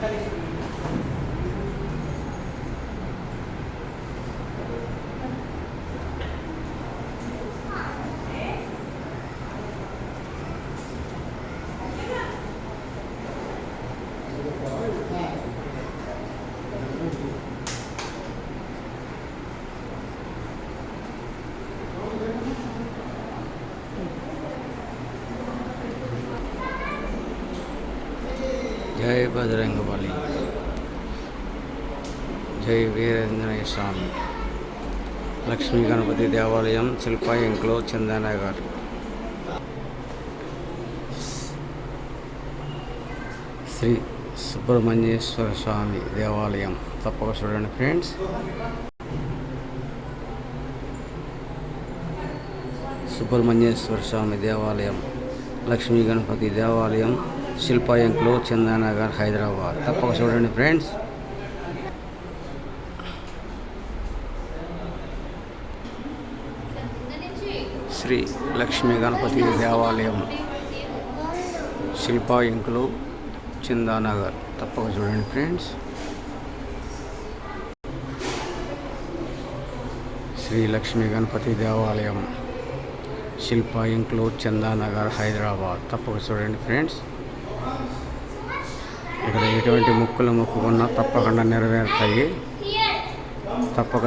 fortalecido. జై బజరంగబలి. జై వీరేంద్రయ్య స్వామి. లక్ష్మీ గణపతి దేవాలయం శిల్పా ఇంక్లో చందానగర్. శ్రీ సుబ్రహ్మణ్యేశ్వర స్వామి దేవాలయం. తప్పక చూడండి ఫ్రెండ్స్. సుబ్రహ్మణ్యేశ్వర స్వామి దేవాలయం. లక్ష్మీ గణపతి దేవాలయం. శిల్పా ఎంక్లో చందానగర్ హైదరాబాద్. తప్పక చూడండి ఫ్రెండ్స్. శ్రీ లక్ష్మీ గణపతి దేవాలయం. శిల్పా ఇంకులు చందానగర్. తప్పక చూడండి ఫ్రెండ్స్. శ్రీ లక్ష్మీ గణపతి దేవాలయం. శిల్పా ఇంక్లు చందానగర్ హైదరాబాద్. తప్పక చూడండి ఫ్రెండ్స్. ఇక్కడ ఎటువంటి ముక్కులు మొక్కుకున్నా తప్పకుండా నెరవేరుతాయి. తప్పక